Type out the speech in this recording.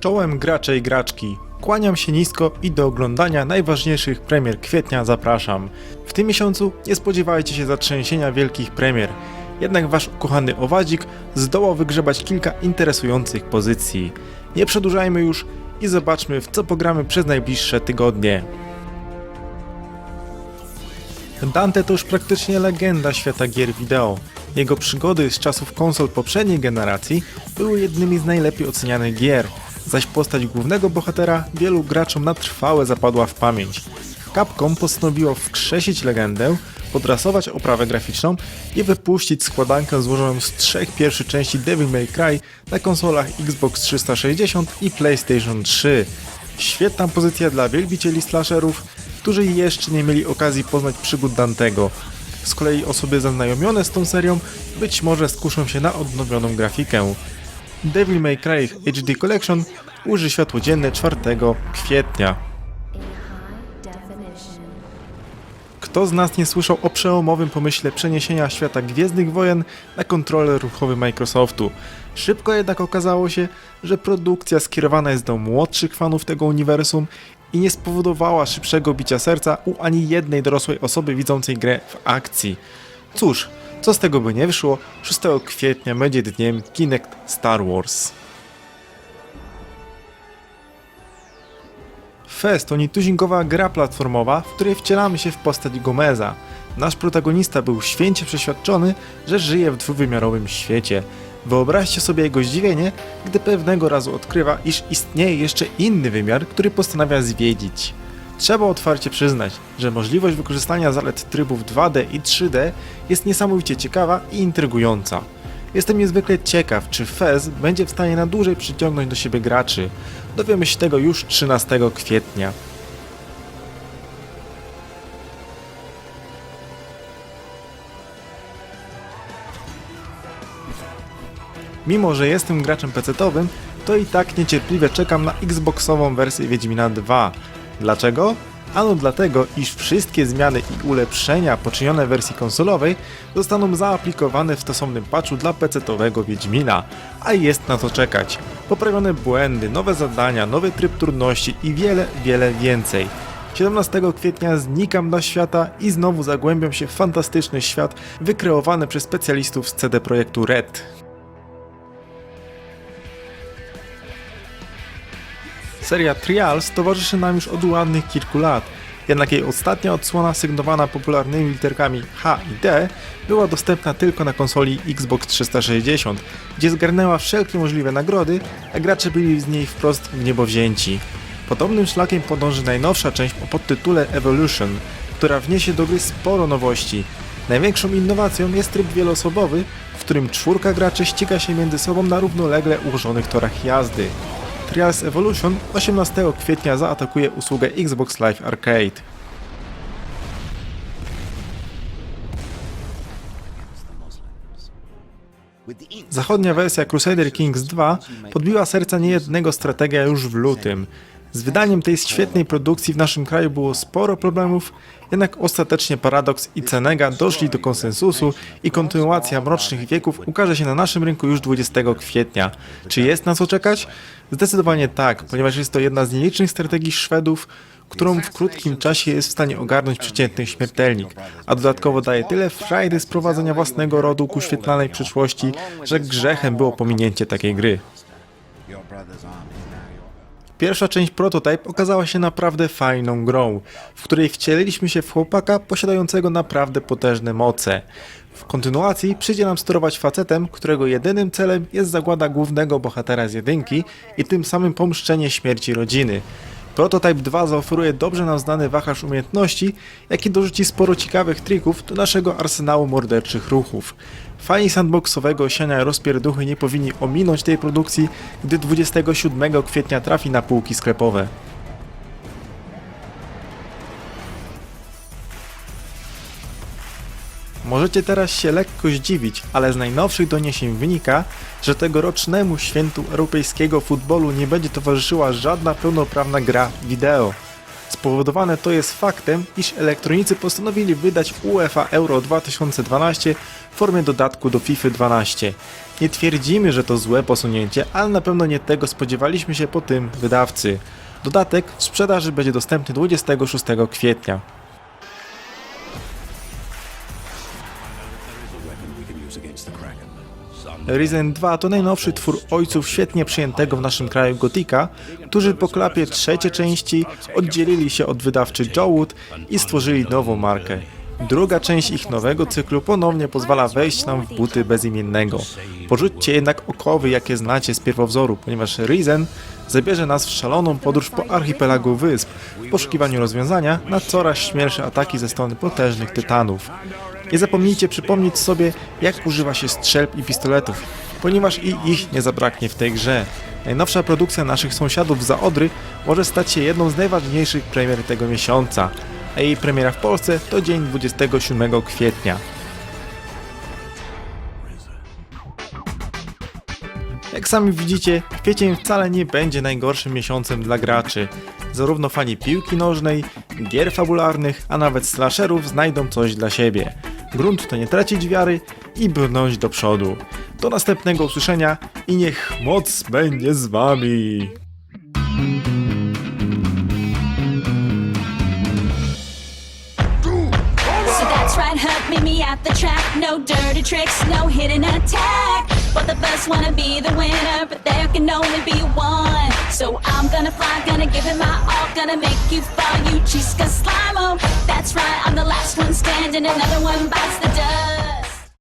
Czołem gracze i graczki. Kłaniam się nisko i do oglądania najważniejszych premier kwietnia zapraszam. W tym miesiącu nie spodziewajcie się zatrzęsienia wielkich premier. Jednak wasz ukochany owadzik zdołał wygrzebać kilka interesujących pozycji. Nie przedłużajmy już i zobaczmy w co pogramy przez najbliższe tygodnie. Dante to już praktycznie legenda świata gier wideo. Jego przygody z czasów konsol poprzedniej generacji były jednymi z najlepiej ocenianych gier, zaś postać głównego bohatera wielu graczom na trwałe zapadła w pamięć. Capcom postanowiło wskrzesić legendę, podrasować oprawę graficzną i wypuścić składankę złożoną z trzech pierwszych części Devil May Cry na konsolach Xbox 360 i PlayStation 3. Świetna pozycja dla wielbicieli slasherów, którzy jeszcze nie mieli okazji poznać przygód Dantego. Z kolei osoby zaznajomione z tą serią być może skuszą się na odnowioną grafikę. Devil May Cry HD Collection ujrzy światło dzienne 4 kwietnia. Kto z nas nie słyszał o przełomowym pomyśle przeniesienia świata Gwiezdnych Wojen na kontroler ruchowy Microsoftu? Szybko jednak okazało się, że produkcja skierowana jest do młodszych fanów tego uniwersum i nie spowodowała szybszego bicia serca u ani jednej dorosłej osoby widzącej grę w akcji. Cóż, co z tego by nie wyszło, 6 kwietnia będzie dniem Kinect Star Wars. Fest to nietuzinkowa gra platformowa, w której wcielamy się w postać Gomeza. Nasz protagonista był święcie przeświadczony, że żyje w dwuwymiarowym świecie. Wyobraźcie sobie jego zdziwienie, gdy pewnego razu odkrywa, iż istnieje jeszcze inny wymiar, który postanawia zwiedzić. Trzeba otwarcie przyznać, że możliwość wykorzystania zalet trybów 2D i 3D jest niesamowicie ciekawa i intrygująca. Jestem niezwykle ciekaw, czy Fez będzie w stanie na dłużej przyciągnąć do siebie graczy. Dowiemy się tego już 13 kwietnia. Mimo, że jestem graczem PC-owym, to i tak niecierpliwie czekam na Xboxową wersję Wiedźmina 2. Dlaczego? Ano dlatego, iż wszystkie zmiany i ulepszenia poczynione w wersji konsolowej zostaną zaaplikowane w stosownym patchu dla PC-owego Wiedźmina, a jest na co czekać. Poprawione błędy, nowe zadania, nowy tryb trudności i wiele, wiele więcej. 17 kwietnia znikam do świata i znowu zagłębiam się w fantastyczny świat wykreowany przez specjalistów z CD Projektu Red. Seria Trials towarzyszy nam już od ładnych kilku lat, jednak jej ostatnia odsłona sygnowana popularnymi literkami H i D była dostępna tylko na konsoli Xbox 360, gdzie zgarnęła wszelkie możliwe nagrody, a gracze byli z niej wprost w niebo wzięci. Podobnym szlakiem podąży najnowsza część o podtytule Evolution, która wniesie do gry sporo nowości. Największą innowacją jest tryb wieloosobowy, w którym czwórka graczy ściga się między sobą na równolegle ułożonych torach jazdy. Trials Evolution 18 kwietnia zaatakuje usługę Xbox Live Arcade. Zachodnia wersja Crusader Kings 2 podbiła serca niejednego strategia już w lutym. Z wydaniem tej świetnej produkcji w naszym kraju było sporo problemów, jednak ostatecznie Paradox i Cenega doszli do konsensusu i kontynuacja Mrocznych Wieków ukaże się na naszym rynku już 20 kwietnia. Czy jest na co czekać? Zdecydowanie tak, ponieważ jest to jedna z nielicznych strategii Szwedów, którą w krótkim czasie jest w stanie ogarnąć przeciętny śmiertelnik, a dodatkowo daje tyle frajdy z prowadzenia własnego rodu ku świetlanej przyszłości, że grzechem było pominięcie takiej gry. Pierwsza część Prototype okazała się naprawdę fajną grą, w której wcieliliśmy się w chłopaka posiadającego naprawdę potężne moce. W kontynuacji przyjdzie nam sterować facetem, którego jedynym celem jest zagłada głównego bohatera z jedynki i tym samym pomszczenie śmierci rodziny. Prototype 2 zaoferuje dobrze nam znany wachlarz umiejętności, jak i dorzuci sporo ciekawych trików do naszego arsenału morderczych ruchów. Fani sandboxowego siania rozpierduchy nie powinni ominąć tej produkcji, gdy 27 kwietnia trafi na półki sklepowe. Możecie teraz się lekko zdziwić, ale z najnowszych doniesień wynika, że tegorocznemu świętu europejskiego futbolu nie będzie towarzyszyła żadna pełnoprawna gra wideo. Spowodowane to jest faktem, iż elektronicy postanowili wydać UEFA Euro 2012 w formie dodatku do FIFA 12. Nie twierdzimy, że to złe posunięcie, ale na pewno nie tego spodziewaliśmy się po tym wydawcy. Dodatek w sprzedaży będzie dostępny 26 kwietnia. Risen 2 to najnowszy twór ojców świetnie przyjętego w naszym kraju Gotika, którzy po klapie trzeciej części oddzielili się od wydawcy Jowood i stworzyli nową markę. Druga część ich nowego cyklu ponownie pozwala wejść nam w buty bezimiennego. Porzućcie jednak okowy, jakie znacie z pierwowzoru, ponieważ Risen zabierze nas w szaloną podróż po archipelagu wysp w poszukiwaniu rozwiązania na coraz śmielsze ataki ze strony potężnych tytanów. Nie zapomnijcie przypomnieć sobie, jak używa się strzelb i pistoletów, ponieważ i ich nie zabraknie w tej grze. Najnowsza produkcja naszych sąsiadów za Odry może stać się jedną z najważniejszych premier tego miesiąca, a jej premiera w Polsce to dzień 27 kwietnia. Jak sami widzicie, kwiecień wcale nie będzie najgorszym miesiącem dla graczy. Zarówno fani piłki nożnej, gier fabularnych, a nawet slasherów znajdą coś dla siebie. Grunt to nie tracić wiary i brnąć do przodu. Do następnego usłyszenia i niech moc będzie z wami. The track. No dirty tricks, no hidden attack. But the best wanna be the winner, but there can only be one. So I'm gonna fly, gonna give it my all, gonna make you fall, you Chisca Slimo. That's right, I'm the last one standing, another one bites the dust.